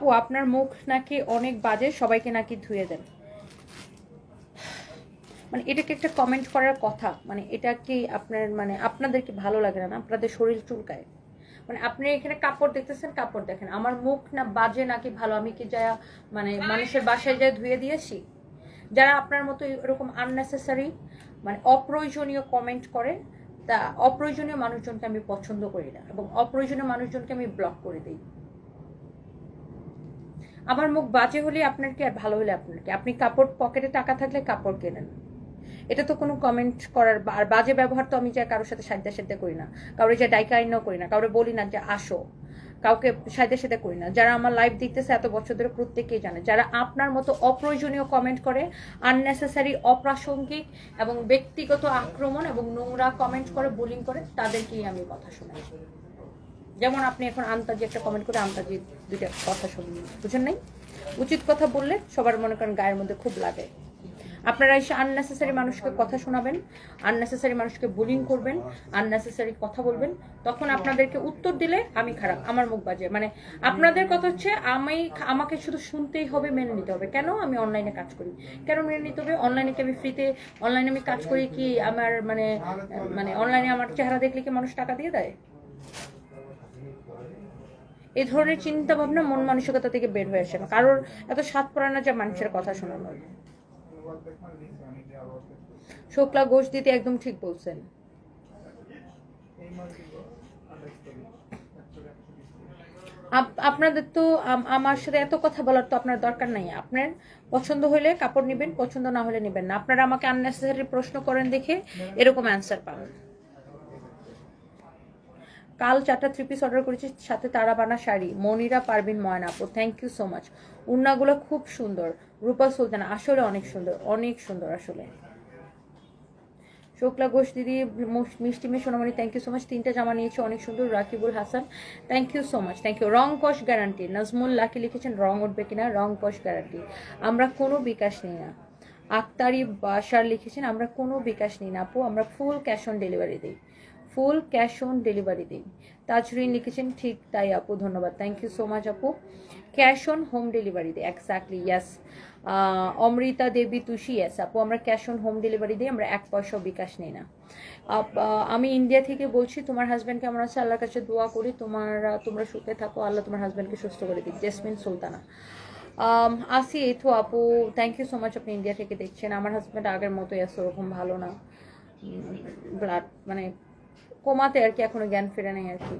আপু, আপনার মুখ নাকি অনেক বাজে, সবাইকে নাকি ধুয়ে দেন। মানে এটাকে একটা কমেন্ট করার কথা মানে এটা কি আপনার মানে আপনাদের কি ভালো লাগে না আপনাদের শরীর চুলকায়। মানে আপনি এখানে কাপড় দেখতেছেন, কাপড় দেখেন। আমার মুখ না বাজে নাকি ভালো? আমি কি যা মানে মানুষের বাসায় যায় ধুয়ে দিয়েছি? যারা আপনার মতো এরকম আননেসেসারি মানে অপ্রয়োজনীয় কমেন্ট করে, তা অপ্রয়োজনীয় মানুষজনকে আমি পছন্দ করি না। এবং অপ্রয়োজনীয় মানুষজনকে আমি ব্লক করে দিই। আমার মুখ বাজে হলে আপনার কি আর ভালো হলে আপনার কি আপনি কাপড় পকেটে টাকা থাকলে কাপড় কেনেন? এটা তো কোনো কমেন্ট করার আর বাজে ব্যবহার তো আমি যা কারোর সাথে সাধ্যে সাধ্যে করি না। কারোর যে ডাইকাইনও করি না। কাউরে বলি না যে আসো। কাউকে সাথে সাথে করি না। যারা আমার লাইভ দেখতেছে এত বছর ধরে প্রত্যেকেই জানে। যারা আপনার মতো অপ্রয়োজনীয় কমেন্ট করে আননেসেসারি অপ্রাসঙ্গিক এবং ব্যক্তিগত আক্রমণ এবং নোংরা কমেন্ট করে বোলিং করে, তাদেরকেই আমি কথা শোনাই। যেমন আপনি এখন আন্তাজি একটা কমেন্ট করে আন্তাজি দুইটা কথা শুনুন বুঝেন নাই? উচিত কথা বললে সবার মনে করেন গায়ের মধ্যে খুব লাগে। আপনারা এসে আননেসেসারি মানুষকে কথা শোনাবেন আননেসেসারি মানুষকে বুলিং করবেন আননেসেসারি কথা বলবেন, তখন আপনাদেরকে উত্তর দিলে আমি খারাপ, আমার মুখ বাজে। মানে আপনাদের কথা হচ্ছে আমি আমাকে শুধু শুনতেই হবে, মেনে নিতে হবে। কেন আমি অনলাইনে কাজ করি? কেন মেনে নিতে হবে? অনলাইনে কি আমি ফ্রিতে অনলাইনে আমি কাজ করি কি আমার মানে মানে অনলাইনে আমার চেহারা দেখলে কি মানুষ টাকা দিয়ে দেয়? এই ধরনের চিন্তা ভাবনা মন মানসিকতা থেকে বের হয়ে আসে না। কারোর এত স্বাদ পড়ে না যে মানুষের কথা শোনানোর শুক্লা ঘোষ দিতে একদম ঠিক বলছেন। আপ- আপনাদের তো আমার সাথে এত কথা বলার তো আপনার দরকার নাই। আপনার পছন্দ হলে কাপড় নেবেন, পছন্দ না হলে নেবেন না। আপনারা আমাকে আননেসেসারি প্রশ্ন করেন দেখে এরকম অ্যান্সার পাবেন। কাল চারটা থ্রি পিস অর্ডার করেছি, সাথে তারা বানা শাড়ি, মনিরা পারবিন ময়না আপু থ্যাংক ইউ সো মাচ উন্নাগুলো খুব সুন্দর, রূপা সুলতানা, আসলে অনেক সুন্দর অনেক সুন্দর আসলে। শুক্লা ঘোষ দিদি মিষ্টি মে সোনামণি থ্যাংক ইউ সো মাচ তিনটা জামা নিয়েছে, অনেক সুন্দর, Rakibul Hasan thank you so much thank you রং কস গ্যারান্টি নাজমুল লাকি লিখেছেন, রং উঠবে কিনা, রং কস গ্যারান্টি আমরা কোনো বিকাশ নিই না। আক্তারি বাসার লিখেছেন, আমরা কোনো বিকাশ নিই না আপু, আমরা ফুল ক্যাশ অন ডেলিভারি দিই। ফুল ক্যাশ অন ডেলিভারি দিন। তাজরিন লিখেছেন, ঠিক, তাই আপু, ধন্যবাদ। থ্যাংক ইউ সো মাচ আপু। ক্যাশ অন হোম ডেলিভারি দিই exactly yes Amrita Debi Tushi yes আপু, আমরা ক্যাশ অন হোম ডেলিভারি দিই, আমরা এক পয়সাও বিকাশ নিই না। আমি ইন্ডিয়া থেকে বলছি, তোমার হাজব্যান্ড কেমন আছে আল্লাহর কাছে দোয়া করি, তোমার, তোমরা সুখে থাকো, আল্লাহ তোমার হাজব্যান্ডকে সুস্থ করে দিই জেসমিন সুলতানা আসি এই তো আপু থ্যাংক ইউ সো মাচ আপনি ইন্ডিয়া থেকে দেখছেন। আমার হাজব্যান্ড আগের মতোই আছে, ওরকম ভালো না। ব্লাড মানে কমাতে আর কি এখনও জ্ঞান ফেরে নেই আর কি।